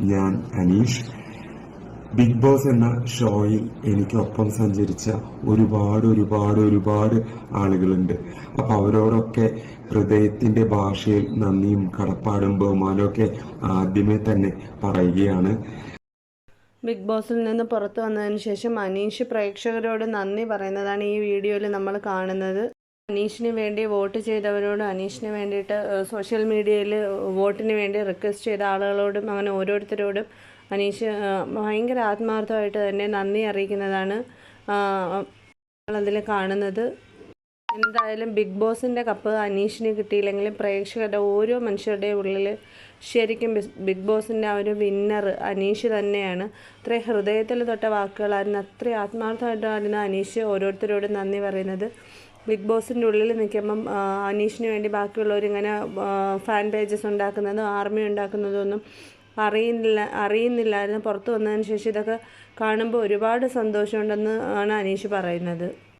ഞാൻ Aneesh. Big boss എന്ന ഷോയിൽ എനിക്കൊപ്പം സഞ്ചരിച്ച ഒരുപാട് ഒരുപാട് ഒരുപാട് ആളുകളുണ്ട്. അപ്പൊ അവരോടൊക്കെ ഹൃദയത്തിന്റെ ഭാഷയിൽ നന്ദിയും കടപ്പാടും ബഹുമാനവും ഒക്കെ ആദ്യമേ തന്നെ പറയുകയാണ്. ബിഗ് ബോസിൽ നിന്ന് പുറത്തു വന്നതിന് ശേഷം അനീഷ് പ്രേക്ഷകരോട് നന്ദി പറയുന്നതാണ് ഈ വീഡിയോയിൽ നമ്മൾ കാണുന്നത്. അനീഷിന് വേണ്ടി വോട്ട് ചെയ്തവരോട് അനീഷിന് വേണ്ടിയിട്ട് സോഷ്യൽ മീഡിയയിൽ വോട്ടിന് വേണ്ടി റിക്വസ്റ്റ് ചെയ്ത ആളുകളോടും അങ്ങനെ ഓരോരുത്തരോടും അനീഷ് ഭയങ്കര ആത്മാർത്ഥമായിട്ട് തന്നെ നന്ദി അറിയിക്കുന്നതാണ് അതിൽ കാണുന്നത്. എന്തായാലും ബിഗ് ബോസിന്റെ കപ്പ് അനീഷിന് കിട്ടിയില്ലെങ്കിലും പ്രേക്ഷകരുടെ ഓരോ മനുഷ്യരുടെയും ഉള്ളിൽ ശരിക്കും ബിഗ് ബോസിന്റെ ആ ഒരു വിന്നർ അനീഷ് തന്നെയാണ്. അത്രയും ഹൃദയത്തിൽ തൊട്ട വാക്കുകളായിരുന്നു. അത്രയും ആത്മാർത്ഥമായിട്ടായിരുന്നു അനീഷ് ഓരോരുത്തരോടും നന്ദി പറയുന്നത്. ബിഗ് ബോസിന്റെ ഉള്ളിൽ നിൽക്കുമ്പം അനീഷിന് വേണ്ടി ബാക്കിയുള്ളവരിങ്ങനെ ഫാൻ പേജസ് ഉണ്ടാക്കുന്നതും ആർമി ഉണ്ടാക്കുന്നതും ഒന്നും അറിയുന്നില്ല അറിയുന്നില്ലായിരുന്നു. പുറത്ത് വന്നതിന് ശേഷം ഇതൊക്കെ കാണുമ്പോൾ ഒരുപാട് സന്തോഷമുണ്ടെന്ന് ആണ് അനീഷ് പറയുന്നത്.